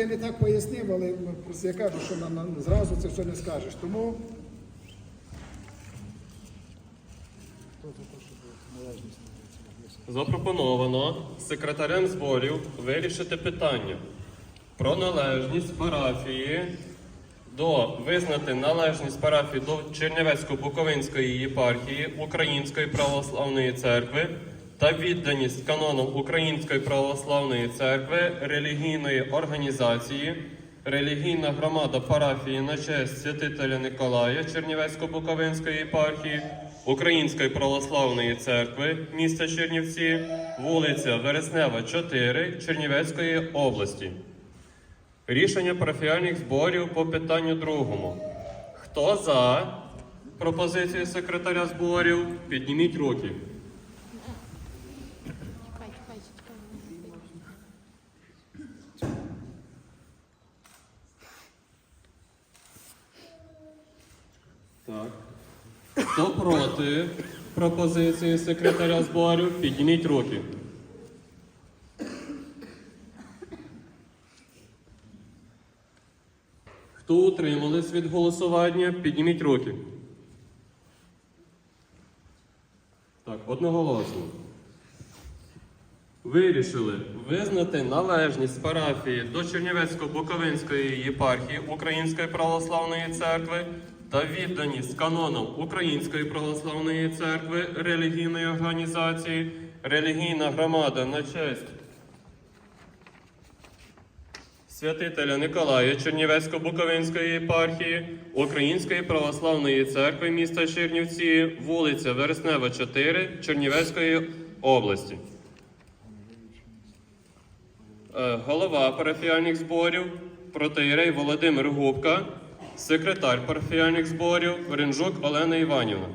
Я не так пояснив, але я кажу, що нам зразу це все не скажеш. Тому Запропоновано секретарем зборів вирішити питання про належність парафії до визнати належність парафії до Чернівецько-Буковинської єпархії Української православної церкви та відданість канонам Української православної церкви релігійної організації Релігійна громада парафії на честь святителя Николая Чернівецько-Буковинської єпархії Української православної церкви міста Чернівці, вулиця Вереснева, 4 Чернівецької області. Рішення парафіальних зборів по питанню другому. Хто за пропозицію секретаря зборів? Підніміть руки. Так. Хто проти пропозиції секретаря зборів? Підніміть руки. Хто утримались від голосування? Підніміть руки. Так, одноголосно. Вирішили визнати належність парафії до Чернівецько-Буковинської єпархії Української православної церкви та відданість канонам Української православної церкви релігійної організації, релігійна громада на честь святителя Николая Чернівецько-Буковинської єпархії, Української православної церкви міста Чернівці, вулиця Вереснева, 4 Чернівецької області. Е, голова парафіальних зборів протеєрей Володимир Губка, секретар парафіяльних зборів Ринжук Олена Іванівна.